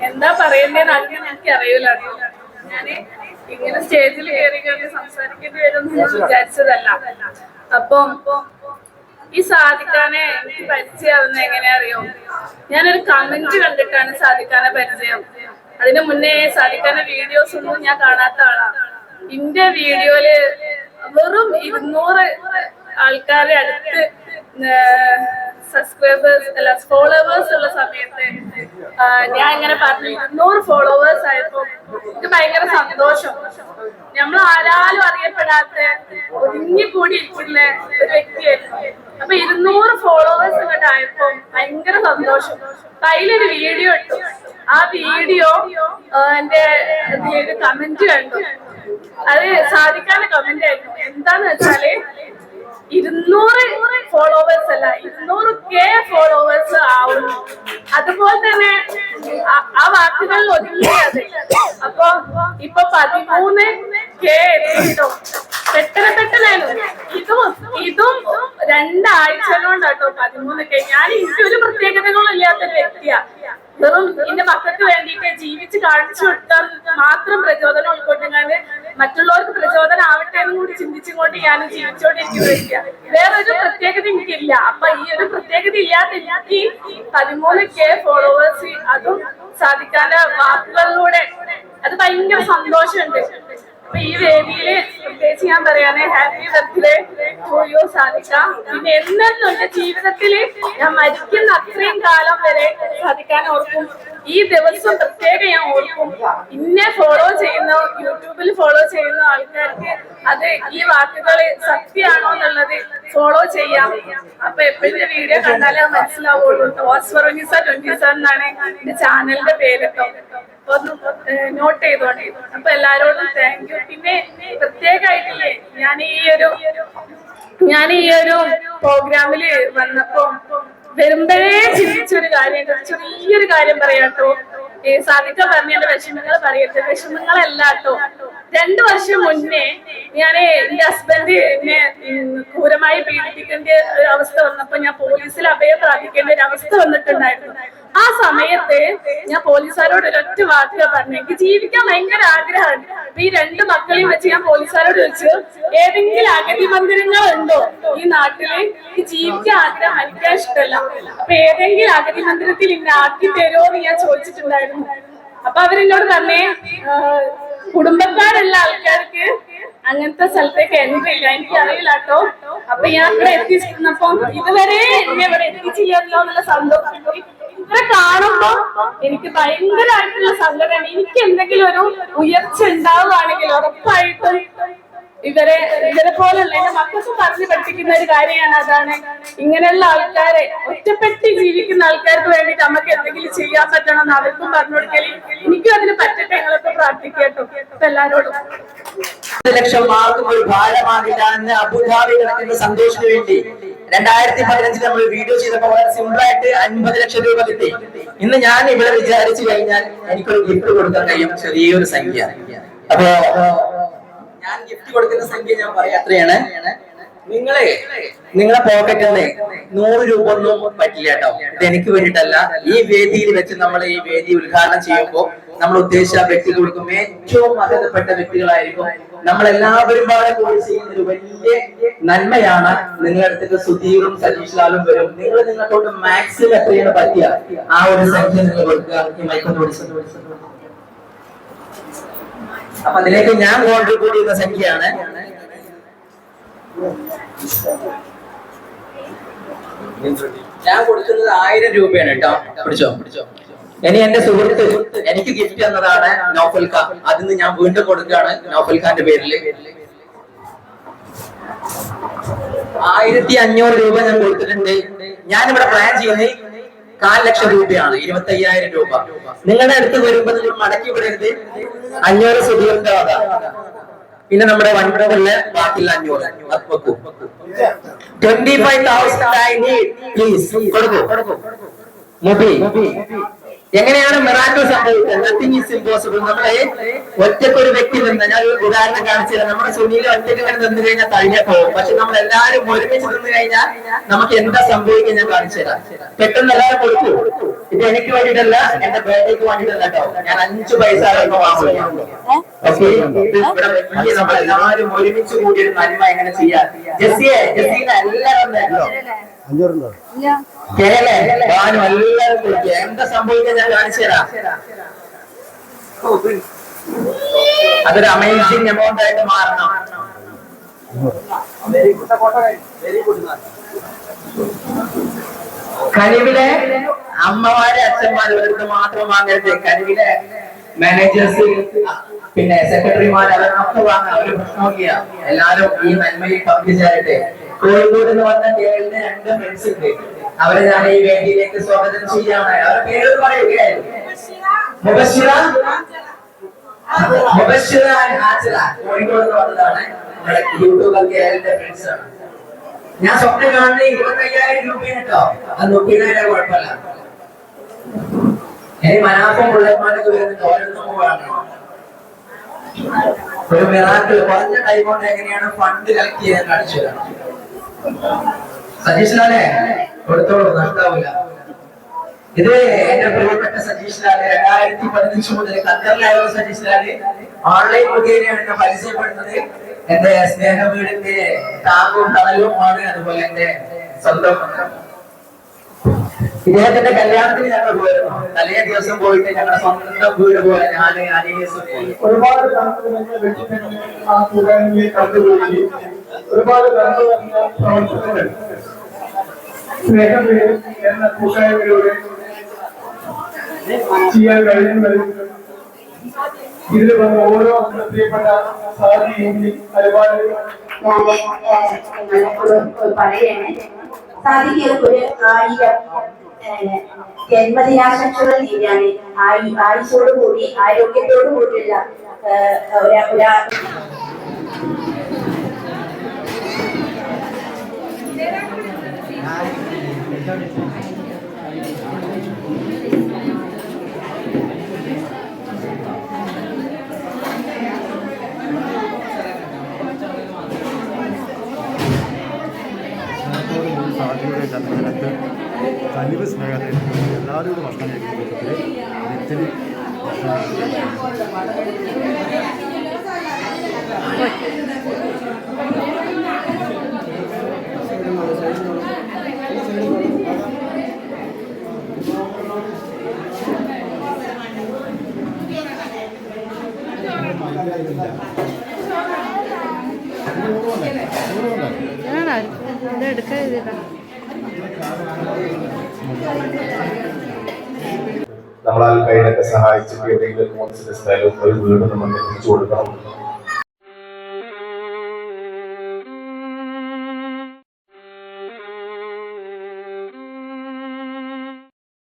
എന്താ പറയണ്ടേന്ന് ആദ്യം എനിക്ക് അറിയില്ല ഞാൻ ഇങ്ങനെ സ്റ്റേജിൽ കയറി കയറി സംസാരിക്കേണ്ടി വരുമെന്ന് ഞാൻ വിചാരിച്ചതല്ല. അപ്പം ഈ സാധിക്കാനെ എനിക്ക് പരിചയമാവുന്ന എങ്ങനെയാ അറിയോ ഞാനൊരു കമന്റ് കണ്ടിട്ടാണ് സാധിക്കാനെ പരിചയം. അതിനു മുന്നേ സാധിക്കാനെ വീഡിയോസ് ഒന്നും ഞാൻ കാണാത്ത ആളാ. ഇന്റെ വീഡിയോയിൽ വെറും ഇരുന്നൂറ് ആൾക്കാരെ അടുത്ത് സബ്സ്ക്രൈബേഴ്സ് അല്ല ഫോളോവേഴ്സ് ഉള്ള സമയത്ത് ഞാൻ ഇങ്ങനെ പറഞ്ഞു ഇരുന്നൂറ് ഫോളോവേഴ്സ് ആയപ്പോ എനിക്ക് ഭയങ്കര സന്തോഷം. നമ്മൾ ആരാലും അറിയപ്പെടാത്ത ഒതുങ്ങി കൂടി ഇരിക്കുന്ന ഒരു വ്യക്തിയായിരുന്നു. അപ്പൊ ഇരുന്നൂറ് ഫോളോവേഴ്സ് ഇങ്ങോട്ട് ആയപ്പോ ഭയങ്കര സന്തോഷം. കയ്യിലൊരു വീഡിയോ ഇട്ടു. ആ വീഡിയോ എന്റെ കമന്റ് കണ്ടു. അത് സാധിക്കാതെ കമന്റ് ആയിരുന്നു. എന്താന്ന് വെച്ചാൽ ഇരുന്നൂറ് ഫോളോവേഴ്സ് അല്ല ഇരുന്നൂറ് കെ ഫോളോവേഴ്സ് ആവുന്നു. അതുപോലെ തന്നെ ആ- വാക്കുകൾ ഒതുങ്ങിയത്. അപ്പൊ ഇപ്പൊ പതിമൂന്ന് കെ എത്തിയിട്ടോ പെട്ടെന്ന് പെട്ടെന്നായിരുന്നു ഇതും ഇതും രണ്ടാഴ്ച കൊണ്ടാട്ടോ പതിമൂന്ന് കെ ഞാൻ എനിക്ക് ഒരു പ്രത്യേകതകളും ഇല്ലാത്തൊരു വ്യക്തിയാ. വെറും എന്റെ മക്കൾക്ക് വേണ്ടിയിട്ട് ജീവിച്ച് കാണിച്ചു കൊടുത്താൽ മാത്രം പ്രചോദനം ഉൾക്കൊണ്ടുകൊണ്ട് മറ്റുള്ളവർക്ക് പ്രചോദനം ആവട്ടെ എന്ന് കൂടി ചിന്തിച്ചുകൊണ്ട് ഞാൻ ജീവിച്ചോണ്ടിരിക്കുക വേറൊരു പ്രത്യേകത എനിക്കില്ല. അപ്പൊ ഈ ഒരു പ്രത്യേകത ഇല്ലാത്ത എനിക്ക് പതിമൂന്ന് കെ ഫോളോവേഴ്സ് അതും സാധിക്കാന്റെ വാക്കുകളിലൂടെ. അത് ഭയങ്കര സന്തോഷമുണ്ട്. അപ്പൊ ഈ വേദിയിൽ പ്രത്യേകിച്ച് ഞാൻ ഹാപ്പി ബർത്ത്ഡേ ടു യു സാധിക്കാം പിന്നെ എന്നെന്നുണ്ട് ജീവിതത്തിൽ ഞാൻ മരിക്കുന്ന അത്രയും കാലം വരെ സാധിക്കാൻ ഓർക്കും. ഈ ദിവസം പ്രത്യേകം ഞാൻ ഓർക്കും. ഇന്നെ ഫോളോ ചെയ്യുന്ന യൂട്യൂബിൽ ഫോളോ ചെയ്യുന്ന ആൾക്കാർക്ക് അത് ഈ വാക്കുകൾ സത്യമാണോ എന്നുള്ളത് ഫോളോ ചെയ്യാം. അപ്പൊ എപ്പോഴും വീഡിയോ കണ്ടാലേ മനസ്സിലാവുള്ളൂ. ടോസ്ഫറോനിസ ട്വന്റി സെവൻ എന്നാണ് എന്റെ ചാനലിന്റെ പേര് നോട്ട് ചെയ്തോട്ടെ അപ്പൊ എല്ലാരോടും താങ്ക് യു പിന്നെ പ്രത്യേകമായിട്ടില്ലേ ഞാൻ ഈ ഒരു ഞാൻ ഈ ഒരു പ്രോഗ്രാമിൽ വന്നപ്പോ വരുമ്പോഴേ ചിന്തിച്ചൊരു കാര്യം ചെറിയൊരു കാര്യം പറയാട്ടോ. ഈ സാധിക്ക പറഞ്ഞ വിഷമങ്ങൾ പറയട്ടെ വിഷമങ്ങളല്ല കേട്ടോ. രണ്ടു വർഷം മുന്നേ ഞാൻ എന്റെ ഹസ്ബൻഡ് എന്നെ ക്രൂരമായി പീഡിപ്പിക്കേണ്ട ഒരു അവസ്ഥ വന്നപ്പോ ഞാൻ പോലീസിൽ അഭയം പ്രാപിക്കേണ്ട ഒരു അവസ്ഥ വന്നിട്ടുണ്ടായിരുന്നു. ആ സമയത്ത് ഞാൻ പോലീസുകാരോട് ഒരൊറ്റ വാക്ക് പറഞ്ഞു. എനിക്ക് ജീവിക്കാൻ ഭയങ്കര ആഗ്രഹമാണ്. അപ്പൊ ഈ രണ്ട് മക്കളെയും വെച്ച് ഞാൻ പോലീസുകാരോട് വെച്ച് ഏതെങ്കിലും അഗതി മന്ദിരങ്ങൾ ഉണ്ടോ ഈ നാട്ടിൽ? എനിക്ക് ജീവിക്കാൻ ആഗ്രഹം മരിക്കാൻ ഇഷ്ടമല്ല. അപ്പൊ ഏതെങ്കിലും അഗതി മന്ദിരത്തിൽ ഇന്നെ ആക്കി തരുമോ എന്ന് ഞാൻ ചോദിച്ചിട്ടുണ്ടായിരുന്നു. അപ്പൊ അവരെന്നോട് പറഞ്ഞേ കുടുംബക്കാരുള്ള ആൾക്കാർക്ക് അങ്ങനത്തെ സ്ഥലത്തേക്ക് എൻട്രി ഇല്ല. എനിക്ക് അറിയില്ല കേട്ടോ അപ്പൊ ഞാൻ ഇവിടെ എത്തിച്ചിരുന്നപ്പം ഇതുവരെ എന്നെ ഇവിടെ എത്തിച്ചില്ലല്ലോ എന്നുള്ള സന്തോഷം. ഇവരെ കാണുമ്പോ എനിക്ക് ഭയങ്കരമായിട്ടുള്ള സങ്കടമാണ് എനിക്ക് എന്തെങ്കിലും ഒരു ഉയർച്ച ഉണ്ടാവുകയാണെങ്കിൽ ഉറപ്പായിട്ടും ഇവരെ ഇവരെ പോലുള്ള എന്റെ മക്കൾക്ക് പറഞ്ഞു പഠിപ്പിക്കുന്ന ഒരു കാര്യമാണ് അതാണ്. ഇങ്ങനെയുള്ള ആൾക്കാരെ ഒറ്റപ്പെട്ട് ജീവിക്കുന്ന ആൾക്കാർക്ക് വേണ്ടിയിട്ട് നമുക്ക് എന്തെങ്കിലും ചെയ്യാൻ പറ്റണം എന്ന് അവർക്കും പറഞ്ഞു കൊടുക്കൽ എനിക്കും അതിന് പറ്റട്ടെ ഞങ്ങളൊക്കെ പ്രാർത്ഥിക്കട്ടോ എല്ലാരോടും. ലക്ഷം മാർക്കും ഒരു ഭാരമാകില്ല എന്ന് അബുദാബി കിടക്കുന്ന സന്തോഷത്തിന് വേണ്ടി രണ്ടായിരത്തി പതിനഞ്ചിൽ നമ്മൾ വീഡിയോ ചെയ്തപ്പോൾ വളരെ സിമ്പിൾ ആയിട്ട് അൻപത് ലക്ഷം രൂപ കിട്ടി. ഇന്ന് ഞാൻ ഇവിടെ വിചാരിച്ചു കഴിഞ്ഞാൽ എനിക്കൊരു ഗിഫ്റ്റ് കൊടുക്കാൻ കഴിയും ചെറിയൊരു സംഖ്യ. അപ്പോ ഞാൻ ഗിഫ്റ്റ് കൊടുക്കുന്ന സംഖ്യ ഞാൻ പറയാം. എത്രയാണ്? നിങ്ങളെ നിങ്ങളെ പോക്കറ്റിൽ നിന്ന് നൂറ് രൂപ ഒന്നും പറ്റില്ല കേട്ടോ. ഇത് എനിക്ക് വേണ്ടിട്ടല്ല ഈ വേദിയിൽ വെച്ച് നമ്മൾ ഈ വേദി ഉദ്ഘാടനം ചെയ്യുമ്പോൾ നമ്മൾ ഉദ്ദേശിച്ച വ്യക്തി വ്യക്തികൾക്കും ഏറ്റവും അർഹതപ്പെട്ട വ്യക്തികളായിരിക്കും. നമ്മൾ എല്ലാവരും പാടെ കൂടി ചെയ്യുന്ന ഒരു വലിയ നന്മയാണ് നിങ്ങളുടെ അടുത്തേക്ക് സുധീറും സതീഷ്ലാലും വരും. നിങ്ങൾ നിങ്ങളെ കൊണ്ട് മാക്സിമം എത്രയാണ് പറ്റിയ ആ ഒരു സംഖ്യ നിങ്ങൾ കൊടുക്കുക. ഈ വിളിച്ചത്. വിളിച്ചു അപ്പൊ അതിലേക്ക് ഞാൻ കോൺട്രിബ്യൂട്ട് ചെയ്യുന്ന സംഖ്യയാണ്. ഞാൻ കൊടുക്കുന്നത് ആയിരം രൂപയാണ് കേട്ടോ. പിടിച്ചോ? പിടിച്ചോ ഇനി എന്റെ സുഹൃത്ത് എനിക്ക് ഗിഫ്റ്റ് തന്നതാണ് നോഫൽ ഖാൻ നിന്ന് ഞാൻ വീണ്ടും കൊടുക്കുകയാണ് നോഫൽ ഖാന്റെ പേരിൽ. ആയിരത്തി അഞ്ഞൂറ് രൂപ ഞാൻ കൊടുത്തിട്ടുണ്ട്. ഞാനിവിടെ പ്ലാൻ ചെയ്യുന്നത് കാൽ ലക്ഷം രൂപയാണ് ഇരുപത്തി അയ്യായിരം രൂപ. നിങ്ങളുടെ അടുത്ത് വരുമ്പോൾ നിങ്ങൾ മടക്കി വിടരുത്. അഞ്ഞൂറ് സുധീറിന്റെ വക. പിന്നെ നമ്മുടെ വൺപടകളിൽ ബാക്കി അഞ്ഞൂറ്. വെക്കൂ. Twenty five thousand I please കൊടുക്കൂ. മുബി. എങ്ങനെയാണ് മിറാക്കിൾ സംഭവിച്ചത്? നത്തിങ് ഈസ് ഇമ്പോസിബിൾ നമ്മളെ ഒറ്റയ്ക്ക് ഒരു വ്യക്തി നിന്ന് ഞാൻ ഒരു ഉദാഹരണം കാണിച്ചില്ല തരാം. നമ്മുടെ സുനിയിൽ ഒറ്റയ്ക്ക് ഇങ്ങനെ നിന്ന് കഴിഞ്ഞാൽ തഴിഞ്ഞ പോകും. പക്ഷെ നമ്മൾ എല്ലാവരും ഒരുമിച്ച് നിന്ന് കഴിഞ്ഞാൽ നമുക്ക് എന്താ സംഭവിക്കുക ഞാൻ കാണിച്ചു തരാം. പെട്ടെന്ന് എല്ലാവരും കൊടുക്കൂ. ഇത് എനിക്ക് വേണ്ടിയിട്ടല്ല എന്റെ ബേഡേക്ക് വേണ്ടിയിട്ടല്ല കേട്ടോ. ഞാൻ അഞ്ചു പൈസ എല്ലാവരും ഒരുമിച്ച് കൂടി ഒരു നന്മ എങ്ങനെ ചെയ്യാം? ജെസ്സിയെ ജെസ്സിനെ എല്ലാവരും അഞ്ഞൂറുണ്ടോ എല്ലാവരും എന്താ ഞാൻ കാണിച്ചു തരാം. അതൊരു അമേസിംഗ് എമൗണ്ട് ആയിട്ട് മാറണം. കനിവിലെ അമ്മമാരെ അച്ഛന്മാരെ ഇവർക്ക് മാത്രം വാങ്ങരുത്. കനിവിലെ മാനേജേഴ്സ് പിന്നെ സെക്രട്ടറിമാർ അവരൊക്കെ വാങ്ങാം. അവർ പ്രശ്നമൊക്കെയാ എല്ലാരും ഈ നന്മയിൽ പങ്കുചേരട്ടെ. കോഴിക്കോട് എന്ന് പറഞ്ഞ കേരളത്തിന് രണ്ട് ഫ്രണ്ട്സ് ഉണ്ട്. അവരെ ഞാൻ ഈ വേദിയിലേക്ക് സ്വാഗതം ചെയ്യാണ് അവരുടെ പേര് പറയുകയായിരുന്നു നമ്മുടെ ആണ്. ഞാൻ സ്വപ്നം കാണുന്നത് ഇരുപത്തയ്യായിരം രൂപയാണ് അത് നോക്കിയതിനാലും കുഴപ്പമില്ല. ഇനി മനാഫും പിള്ളേർമാരൊക്കെ വരുന്നുണ്ട്. ഓരോന്നും പോവാണ് ഒരു മിറാക്കിൾ കുറഞ്ഞ ടൈം കൊണ്ട് എങ്ങനെയാണ് ഫണ്ട് കളക്ട് ചെയ്യാൻ കാണിച്ചു തരാം സതീഷ് ലാലെ കൊടുത്തോളൂ നഷ്ടാവില്ല ഇത് എന്റെ പ്രിയപ്പെട്ട സജീഷ്ലാൽ രണ്ടായിരത്തി പതിനഞ്ച് മുതൽ ഖത്തറിലായിരുന്നു സതീഷ് ലാൽ ഓൺലൈൻ മുഖേനയാണ് എന്നെ പരിചയപ്പെടുന്നത്. എന്റെ സ്നേഹ വീടിന്റെ താങ്ങും തണലുമാണ് അതുപോലെ എന്റെ സ്വന്തം ഇദ്ദേഹത്തിന്റെ കല്യാണത്തിന് ഞങ്ങൾ പോയിരുന്നു. തലേ ദിവസം പോയിട്ട് ഞങ്ങളുടെ സ്വന്തം വീട് പോലെ ഞാൻ അനീസും പോയി. ഒരുപാട് ഒരുപാട് പ്രവർത്തനങ്ങൾ എന്ന കൂട്ടായ്മയിലൂടെ ചെയ്യാൻ കഴിയുന്നത് ഇതിൽ വന്ന ഓരോ പ്രിയപ്പെട്ട സാധി യൂണിയൻ ഒരുപാട് പറയാണ് സാധിക്കും ഒരു ആയിരം ഏഹ്, ജന്മദിനാശംസകൾ ആയി ആയുസോട് കൂടി ആരോഗ്യത്തോടു കൂടിയുള്ള ഒരാ സാധ്യതയുടെ കനിവ് സ്നേഹത്തിൽ എല്ലാവരോടും ഭക്ഷണം കഴിക്കുന്നത് ഇത്തിരി നമ്മളാൽ കഴിയുന്നൊക്കെ സഹായിച്ചിട്ട് എവിടെയെങ്കിലും സ്ഥലവും ഒരു വീടും നമ്മൾ എത്തിച്ചു കൊടുക്കണം.